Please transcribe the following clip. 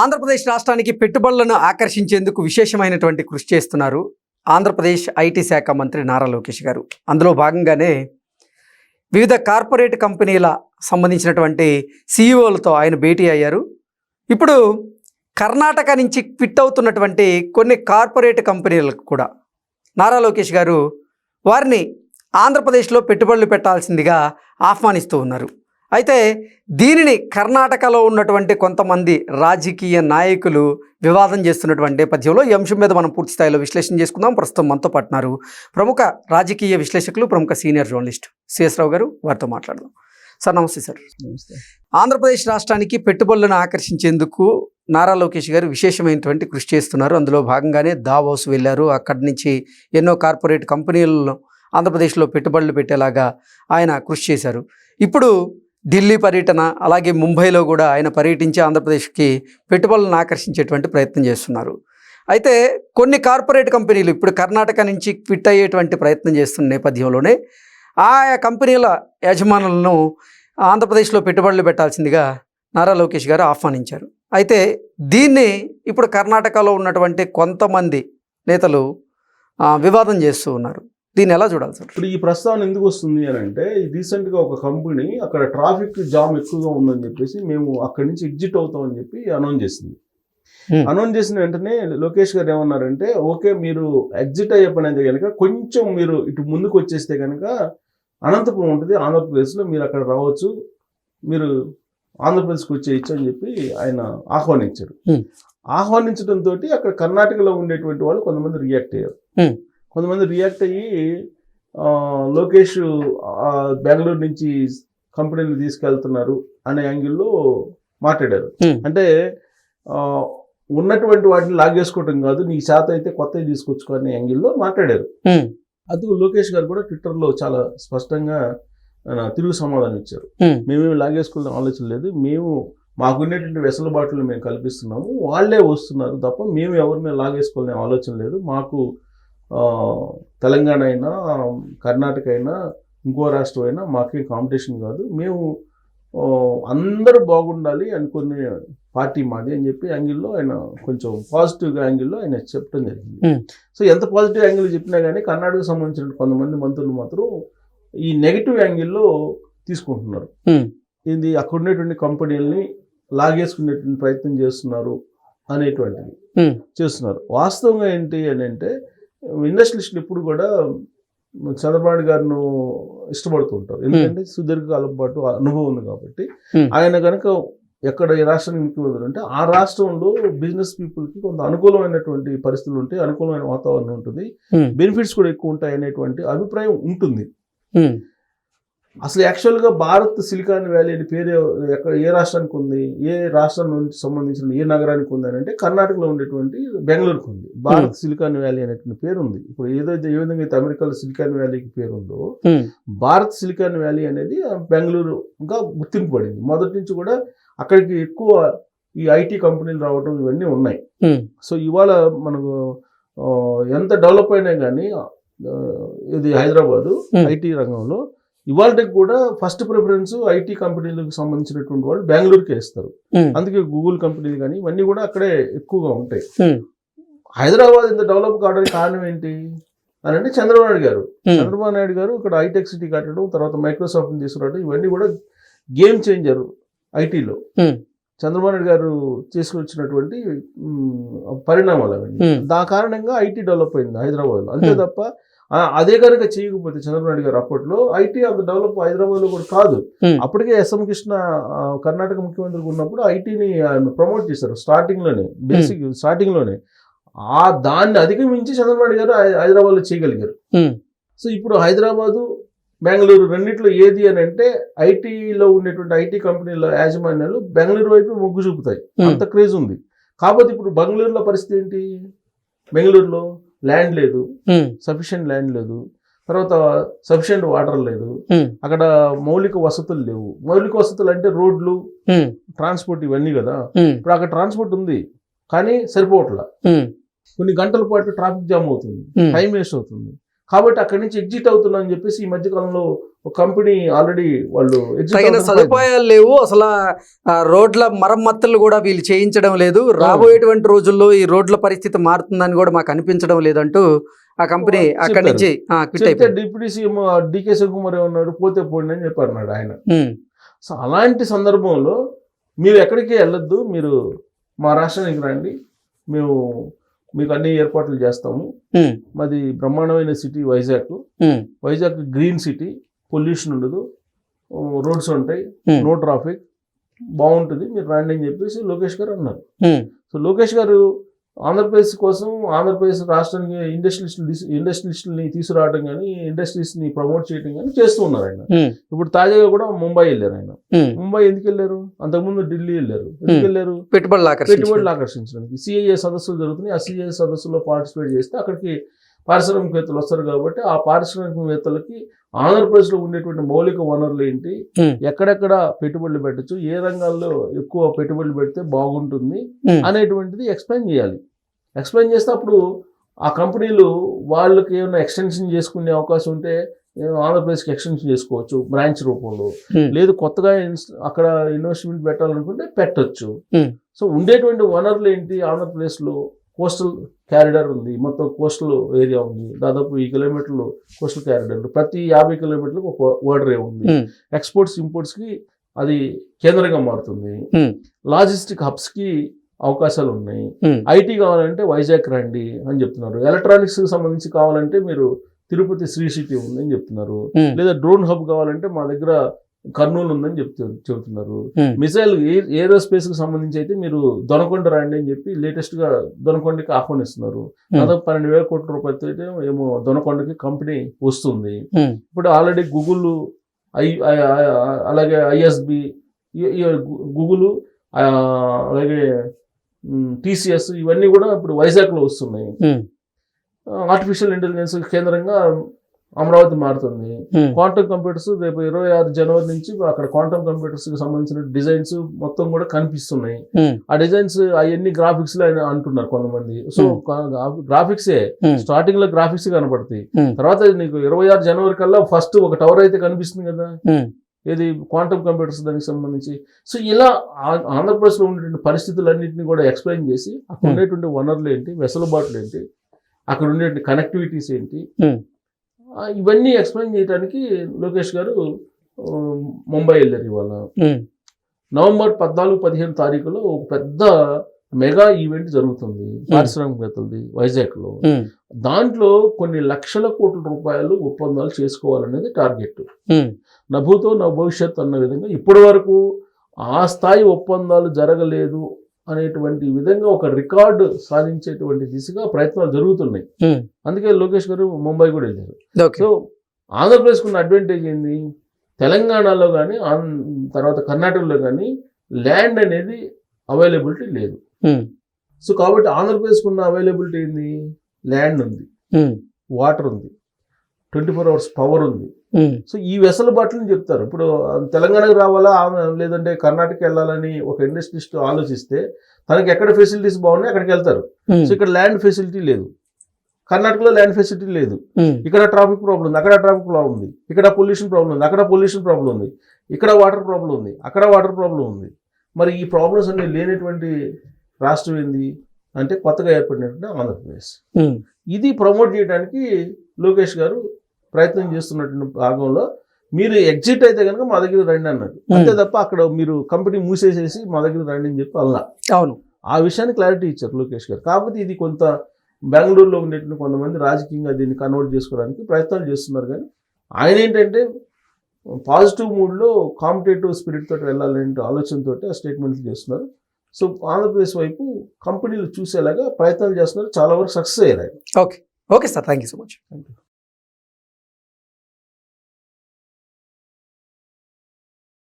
ఆంధ్రప్రదేశ్ రాష్ట్రానికి పెట్టుబడులను ఆకర్షించేందుకు విశేషమైనటువంటి కృషి చేస్తున్నారు ఆంధ్రప్రదేశ్ ఐటీ శాఖ మంత్రి నారా లోకేష్ గారు. అందులో భాగంగానే వివిధ కార్పొరేట్ కంపెనీల సంబంధించినటువంటి సీఈఓలతో ఆయన భేటీ అయ్యారు. ఇప్పుడు కర్ణాటక నుంచి క్విట్ అవుతున్నటువంటి కొన్ని కార్పొరేట్ కంపెనీలకు కూడా నారా లోకేష్ గారు వారిని ఆంధ్రప్రదేశ్లో పెట్టుబడులు పెట్టాల్సిందిగా ఆహ్వానిస్తూ ఉన్నారు. అయితే దీనిని కర్ణాటకలో ఉన్నటువంటి కొంతమంది రాజకీయ నాయకులు వివాదం చేస్తున్నటువంటి నేపథ్యంలో ఈ అంశం మీద మనం పూర్తి స్థాయిలో విశ్లేషణ చేసుకుందాం. ప్రస్తుతం మనతో పట్టినారు ప్రముఖ రాజకీయ విశ్లేషకులు ప్రముఖ సీనియర్ జర్నలిస్ట్ సిఎస్ రావు గారు. వారితో మాట్లాడదాం. సార్ నమస్తే సార్. ఆంధ్రప్రదేశ్ రాష్ట్రానికి పెట్టుబడులను ఆకర్షించేందుకు నారా లోకేష్ గారు విశేషమైనటువంటి కృషి చేస్తున్నారు. అందులో భాగంగానే దావోస్ వెళ్ళారు. అక్కడి నుంచి ఎన్నో కార్పొరేట్ కంపెనీలను ఆంధ్రప్రదేశ్లో పెట్టుబడులు పెట్టేలాగా ఆయన కృషి చేశారు. ఇప్పుడు ఢిల్లీ పర్యటన అలాగే ముంబైలో కూడా ఆయన పర్యటించి ఆంధ్రప్రదేశ్కి పెట్టుబడులను ఆకర్షించేటువంటి ప్రయత్నం చేస్తున్నారు. అయితే కొన్ని కార్పొరేట్ కంపెనీలు ఇప్పుడు కర్ణాటక నుంచి క్విట్ అయ్యేటువంటి ప్రయత్నం చేస్తున్న నేపథ్యంలోనే ఆయా కంపెనీల యజమానులను ఆంధ్రప్రదేశ్లో పెట్టుబడులు పెట్టాల్సిందిగా నారా లోకేష్ గారు ఆహ్వానించారు. అయితే దీన్ని ఇప్పుడు కర్ణాటకలో ఉన్నటువంటి కొంతమంది నేతలు వివాదం చేస్తూ ఉన్నారు. దీన్ని ఎలా చూడాలి సార్ ఇప్పుడు ఈ ప్రస్తావన ఎందుకు వస్తుంది అని అంటే రీసెంట్గా ఒక కంపెనీ అక్కడ ట్రాఫిక్ జామ్ ఎక్కువగా ఉందని చెప్పేసి మేము అక్కడి నుంచి ఎగ్జిట్ అవుతామని చెప్పి అనౌన్స్ చేసింది Hmm. అనౌన్స్ చేసిన వెంటనే లోకేష్ గారు ఏమన్నారంటే ఓకే మీరు ఎగ్జిట్ అయ్యే పని అయితే కనుక కొంచెం మీరు ఇటు ముందుకు వచ్చేస్తే కనుక అనంతపురం ఉంటుంది ఆంధ్రప్రదేశ్లో మీరు అక్కడ రావచ్చు మీరు ఆంధ్రప్రదేశ్కి వచ్చేయచ్చు అని చెప్పి ఆయన ఆహ్వానించారు Hmm. ఆహ్వానించడంతో అక్కడ కర్ణాటకలో ఉండేటువంటి వాళ్ళు కొంతమంది రియాక్ట్ అయ్యారు Hmm. కొంతమంది రియాక్ట్ అయ్యి లోకేష్ బెంగళూరు నుంచి కంపెనీలు తీసుకెళ్తున్నారు అనే యాంగిల్లో మాట్లాడారు. అంటే ఉన్నటువంటి వాటిని లాగేసుకోవటం కాదు నీకు శాత అయితే కొత్తవి తీసుకొచ్చుకో అనే యాంగిల్లో మాట్లాడారు. అందుకు లోకేష్ గారు కూడా ట్విట్టర్లో చాలా స్పష్టంగా తిరుగు సమాధానం ఇచ్చారు. మేమేమి లాగేసుకునే ఆలోచన లేదు మేము మాకున్నటువంటి వెసులుబాట్లు మేము కల్పిస్తున్నాము వాళ్ళే వస్తున్నారు తప్ప మేము ఎవరిని లాగేసుకోవాలనే ఆలోచన లేదు మాకు తెలంగాణ అయినా కర్ణాటక అయినా ఇంకో రాష్ట్రం అయినా మాకేం కాంపిటీషన్ కాదు మేము అందరూ బాగుండాలి అనుకునే పార్టీ మాది అని చెప్పి యాంగిల్లో ఆయన కొంచెం పాజిటివ్గా యాంగిల్లో ఆయన చెప్పడం జరిగింది. సో ఎంత పాజిటివ్ యాంగిల్ చెప్పినా కానీ కర్ణాటకకు సంబంధించిన కొంతమంది మంత్రులు మాత్రం ఈ నెగిటివ్ యాంగిల్లో తీసుకుంటున్నారు. ఇది అక్కడ ఉన్నటువంటి కంపెనీలని లాగేసుకునేటువంటి ప్రయత్నం చేస్తున్నారు అనేటువంటిది. చేస్తున్నారు వాస్తవంగా ఏంటి అని అంటే ఇండస్ట్రియలిస్టులు ఎప్పుడు కూడా చంద్రబాబు గారిను ఇష్టపడుతూ ఉంటారు. ఎందుకంటే సుదీర్ఘకాలం పాటు అనుభవం ఉంది కాబట్టి. ఆయన కనుక ఎక్కడ ఈ రాష్ట్రానికి ముఖ్యమంత్రి అంటే ఆ రాష్ట్రంలో బిజినెస్ పీపుల్కి కొంత అనుకూలమైనటువంటి పరిస్థితులు ఉంటాయి అనుకూలమైన వాతావరణం ఉంటుంది. బెనిఫిట్స్ కూడా ఎక్కువ ఉంటాయి అనేటువంటి అభిప్రాయం ఉంటుంది. అసలు యాక్చువల్గా భారత్ సిలికాన్ వ్యాలీ అనే పేరు ఎక్కడ ఏ రాష్ట్రానికి ఉంది? ఏ రాష్ట్రం నుంచి సంబంధించిన ఏ నగరానికి ఉంది అని అంటే కర్ణాటకలో ఉండేటువంటి బెంగళూరుకు ఉంది. భారత్ సిలికాన్ వ్యాలీ అనేటువంటి పేరు ఉంది. ఇప్పుడు ఏదైతే ఏ విధంగా అయితే అమెరికాలో సిలికాన్ వ్యాలీకి పేరు ఉందో ఉమ్, భారత్ సిలికాన్ వ్యాలీ అనేది బెంగళూరుగా గుర్తింపు పడింది మొదటి నుంచి కూడా అక్కడికి ఎక్కువ ఈ ఐటీ కంపెనీలు రావడం ఇవన్నీ ఉన్నాయి. ఉమ్, సో ఇవాళ మనకు ఎంత డెవలప్ అయినా కానీ ఇది హైదరాబాదు Hmm. ఐటీ రంగంలో ఇవాళకి కూడా ఫస్ట్ ప్రిఫరెన్స్ ఐటీ కంపెనీలకు సంబంధించినటువంటి వాళ్ళు బెంగళూరుకే ఇస్తారు. అందుకే గూగుల్ కంపెనీలు కానీ ఇవన్నీ కూడా అక్కడే ఎక్కువగా ఉంటాయి. హైదరాబాద్ ఇంత డెవలప్ కావడానికి కారణం ఏంటి? అని అంటే చంద్రబాబు నాయుడు గారు. చంద్రబాబు నాయుడు గారు ఇక్కడ హైటెక్ సిటీ కట్టడం తర్వాత మైక్రోసాఫ్ట్ని తీసుకురావడం ఇవన్నీ కూడా గేమ్ చేంజర్ ఐటీలో. చంద్రబాబు నాయుడు గారు చేసుకొచ్చినటువంటి మ్, పరిణామాలు అవన్నీ దా కారణంగా ఐటీ డెవలప్ అయింది హైదరాబాద్లో. అంతే. తప్ప అదే కనుక చేయకపోతే చంద్రబాబు నాయుడు గారు అప్పట్లో ఐటీ అంత డెవలప్ హైదరాబాద్లో కూడా కాదు. అప్పటికే ఎస్ఎం కృష్ణ కర్ణాటక ముఖ్యమంత్రిగా ఉన్నప్పుడు ఐటీని ప్రమోట్ చేశారు స్టార్టింగ్లోనే బేసిక్ స్టార్టింగ్లోనే. ఆ దాన్ని అధిగమించి చంద్రబాబు నాయుడు గారు హై- హైదరాబాద్లో చేయగలిగారు. సో ఇప్పుడు హైదరాబాదు బెంగళూరు రెండిట్లో ఏది అని అంటే ఐటీలో ఉండేటువంటి ఐటీ కంపెనీల యాజమాన్యాలు బెంగళూరు వైపు మొగ్గు చూపుతాయి. అంత క్రేజ్ ఉంది. కాకపోతే ఇప్పుడు బెంగళూరులో పరిస్థితి ఏంటి? బెంగళూరులో ల్యాండ్ లేదు. సఫిషియెంట్ ల్యాండ్ లేదు. తర్వాత సఫిషియెంట్ వాటర్ లేదు. ఉమ్, అక్కడ మౌలిక వసతులు లేవు. మౌలిక వసతులు అంటే రోడ్లు ట్రాన్స్పోర్ట్ ఇవన్నీ కదా. ఇప్పుడు అక్కడ ట్రాన్స్పోర్ట్ ఉంది. కానీ సరిపోవట్లా. కొన్ని గంటల పాటు ట్రాఫిక్ జామ్ అవుతుంది. టైం వేస్ట్ అవుతుంది. కాబట్టి అక్కడి నుంచి ఎగ్జిట్ అవుతున్నా అని చెప్పేసి ఈ మధ్య కాలంలో ఒక కంపెనీ ఆల్రెడీ వాళ్ళు తగిన సదుపాయాలు లేవు. అసలు ఆ రోడ్ల మరమ్మతులు కూడా వీళ్ళు చేయించడం లేదు. రాబోయేటువంటి రోజుల్లో ఈ రోడ్ల పరిస్థితి మారుతుందని కూడా మాకు అనిపించడం లేదంటూ ఆ కంపెనీ చెప్పారు. అక్కడి నుంచి డిప్యూటీ సీఎం డికే శివకుమార్ ఏమన్నాడు? పోతే పోండి అని చెప్పి అన్నాడు ఆయన. సో అలాంటి సందర్భంలో మీరు ఎక్కడికి వెళ్ళొద్దు. మీరు మా రాష్ట్రానికి రండి. మేము మీకు అన్ని ఏర్పాట్లు చేస్తాము. మాది బ్రహ్మాండమైన city Vizag. Vizag green city pollution ఉండదు. రోడ్స్ ఉంటాయి. No traffic. బాగుంటుంది. మీరు రండి అని చెప్పేసి లోకేష్ గారు అన్నారు. సో లోకేష్ గారు ఆంధ్రప్రదేశ్ కోసం ఆంధ్రప్రదేశ్ రాష్ట్రానికి ఇండస్ట్రియలిస్టులు ఇండస్ట్రియలిస్టులని తీసుకురావడం కానీ ఇండస్ట్రీస్ని ప్రమోట్ చేయడం కానీ చేస్తూ ఉన్నారు ఆయన. ఇప్పుడు తాజాగా కూడా ముంబై వెళ్ళారు ఆయన. ముంబై ఎందుకు వెళ్ళారు? అంతకుముందు ఢిల్లీ వెళ్ళారు. ఎందుకు. వెళ్ళారు? పెట్టుబడులు ఆకర్షించడానికి. సిఐఏ సదస్సులు జరుగుతున్నాయి. ఆ సిఐఏ సదస్సులో పార్టిసిపేట్ చేస్తే అక్కడికి పారిశ్రామికవేత్తలు వస్తారు కాబట్టి ఆ పారిశ్రామికవేత్తలకి ఆంధ్రప్రదేశ్లో ఉండేటువంటి మౌలిక వనరులు ఏంటి. ఎక్కడెక్కడ పెట్టుబడులు పెట్టచ్చు? ఏ రంగాల్లో ఎక్కువ పెట్టుబడులు పెడితే బాగుంటుంది? అనేటువంటిది ఎక్స్ప్లెయిన్ చేయాలి. ఎక్స్ప్లెయిన్ చేస్తే అప్పుడు ఆ కంపెనీలు వాళ్ళకి ఏమైనా ఎక్స్టెన్షన్ చేసుకునే అవకాశం ఉంటే ఆంధ్రప్రదేశ్కి ఎక్స్టెన్షన్ చేసుకోవచ్చు బ్రాంచ్ రూపంలో. లేదు కొత్తగా అక్కడ ఇన్వెస్ట్మెంట్ పెట్టాలనుకుంటే పెట్టొచ్చు. సో ఉండేటువంటి వనరులు ఏంటి ఆంధ్రప్రదేశ్లో? కోస్టల్ క్యారిడర్ ఉంది. మొత్తం కోస్టల్ ఏరియా ఉంది. దాదాపు ఈ కిలోమీటర్లు కోస్టల్ క్యారిడర్ ప్రతి యాభై కిలోమీటర్లకు ఒక ఓడరే ఉంది. ఎక్స్పోర్ట్స్ ఇంపోర్ట్స్కి అది కేంద్రంగా మారుతుంది. లాజిస్టిక్ హబ్స్కి అవకాశాలు ఉన్నాయి ఐటీ కావాలంటే వైజాగ్ రండి అని చెప్తున్నారు. ఎలక్ట్రానిక్స్ సంబంధించి కావాలంటే మీరు తిరుపతి శ్రీ సిటీ ఉందని చెప్తున్నారు. ఉమ్, లేదా డ్రోన్ హబ్ కావాలంటే మా దగ్గర కర్నూలు ఉందని చెప్తూ చెబుతున్నారు. మిసైల్ ఏరోస్పేస్కి సంబంధించి అయితే మీరు దొనకొండ రండి అని చెప్పి లేటెస్ట్గా దొనకొండకి ఆహ్వానిస్తున్నారు దాదాపు పన్నెండు వేల కోట్ల రూపాయలతో అయితే ఏమో దొనకొండకి కంపెనీ వస్తుంది. ఇప్పుడు ఆల్రెడీ గూగుల్ ఐ అలాగే ఐఎస్బి గూగుల్ అలాగే టీసీఎస్ ఇవన్నీ కూడా ఇప్పుడు వైజాగ్లో వస్తున్నాయి. ఉమ్, ఆర్టిఫిషియల్ ఇంటెలిజెన్స్ కేంద్రంగా అమరావతి మారుతుంది. క్వాంటమ్ కంప్యూటర్స్ రేపు ఇరవై ఆరు జనవరి నుంచి అక్కడ క్వాంటమ్ కంప్యూటర్స్కి సంబంధించిన డిజైన్స్ మొత్తం కూడా కనిపిస్తున్నాయి. ఆ డిజైన్స్ అవన్నీ గ్రాఫిక్స్లో అంటున్నారు కొంతమంది. సో గ్రాఫిక్సే Hmm. స్టార్టింగ్లో గ్రాఫిక్స్ కనపడతాయి. తర్వాత నీకు ఇరవై ఆరు జనవరి కల్లా ఫస్ట్ ఒక టవర్ అయితే కనిపిస్తుంది కదా. ఏది? క్వాంటమ్ కంప్యూటర్స్ దానికి సంబంధించి. సో ఇలా ఆ- ఆంధ్రప్రదేశ్లో ఉండేటువంటి పరిస్థితులన్నింటినీ కూడా ఎక్స్ప్లెయిన్ చేసి అక్కడ. ఉండేటువంటి వనరులు ఏంటి? వెసులుబాట్లు ఏంటి? అక్కడ ఉండేటువంటి కనెక్టివిటీస్ ఏంటి? ఇవన్నీ ఎక్స్ప్లెయిన్ చేయడానికి లోకేష్ గారు ముంబై వెళ్ళారు ఇవాళ. నవంబర్ పద్నాలుగు పదిహేను తారీఖులో ఒక పెద్ద మెగా ఈవెంట్ జరుగుతుంది పారిశ్రామికవేత్తలది వైజాగ్లో. ఉమ్, దాంట్లో కొన్ని లక్షల కోట్ల రూపాయలు ఒప్పందాలు చేసుకోవాలనేది టార్గెట్. నభూతో నా భవిష్యత్ అన్న విధంగా ఇప్పటి వరకు ఆ స్థాయి ఒప్పందాలు జరగలేదు అనేటువంటి విధంగా ఒక రికార్డు సాధించేటువంటి దిశగా ప్రయత్నాలు జరుగుతున్నాయి. అందుకే లోకేష్ గారు ముంబై కూడా వెళ్ళారు. సో ఆంధ్రప్రదేశ్కి ఉన్న అడ్వాంటేజ్ ఏంది? తెలంగాణలో కానీ తర్వాత కర్ణాటకలో కానీ ల్యాండ్ అనేది అవైలబిలిటీ లేదు. సో కాబట్టి ఆంధ్రప్రదేశ్కి ఉన్న అవైలబిలిటీ ఏంది? ల్యాండ్ ఉంది. వాటర్ ఉంది. ట్వంటీ ఫోర్ అవర్స్ పవర్ ఉంది. సో ఈ వెసలుబాట్లను చెప్తారు. ఇప్పుడు తెలంగాణకు రావాలా? లేదంటే కర్ణాటక వెళ్ళాలని ఒక ఇండస్ట్రిస్ట్ ఆలోచిస్తే తనకి ఎక్కడ ఫెసిలిటీస్ బాగున్నాయి అక్కడికి వెళ్తారు. సో ఇక్కడ ల్యాండ్ ఫెసిలిటీ లేదు. కర్ణాటకలో ల్యాండ్ ఫెసిలిటీ లేదు. ఇక్కడ ట్రాఫిక్ ప్రాబ్లం ఉంది. అక్కడ ట్రాఫిక్ ప్రాబ్లం ఉంది. ఇక్కడ పొల్యూషన్ ప్రాబ్లం ఉంది. అక్కడ పొల్యూషన్ ప్రాబ్లం ఉంది. ఇక్కడ వాటర్ ప్రాబ్లం ఉంది. అక్కడ వాటర్ ప్రాబ్లం ఉంది. మరి ఈ ప్రాబ్లమ్స్ అన్ని లేనటువంటి రాష్ట్రం ఏంది? అంటే కొత్తగా ఏర్పడినటువంటి ఆంధ్రప్రదేశ్. ఇది ప్రమోట్ చేయడానికి లోకేష్ గారు ప్రయత్నం చేస్తున్నటువంటి భాగంలో మీరు ఎగ్జిట్ అయితే కనుక మా దగ్గర రండి అన్నారు అంతే తప్ప అక్కడ మీరు కంపెనీ మూసేసేసి మా దగ్గర రండి అని చెప్పి అలా. అవును. ఆ విషయాన్ని క్లారిటీ ఇచ్చారు లోకేష్ గారు. కాకపోతే ఇది కొంత బెంగళూరులో ఉండేటువంటి కొంతమంది రాజకీయంగా దీన్ని కన్వర్ట్ చేసుకోవడానికి ప్రయత్నాలు చేస్తున్నారు కానీ ఆయన ఏంటంటే పాజిటివ్ మూడ్లో కాంపిటేటివ్ స్పిరిట్ తోటి వెళ్ళాలనే ఆలోచనతో ఆ స్టేట్మెంట్లు చేస్తున్నారు. సో ఆంధ్రప్రదేశ్ వైపు కంపెనీలు చూసేలాగా ప్రయత్నాలు చేస్తున్నారు. చాలా వరకు సక్సెస్ అయ్యారు. Okay. Okay sir. Thank you so much. Thank you.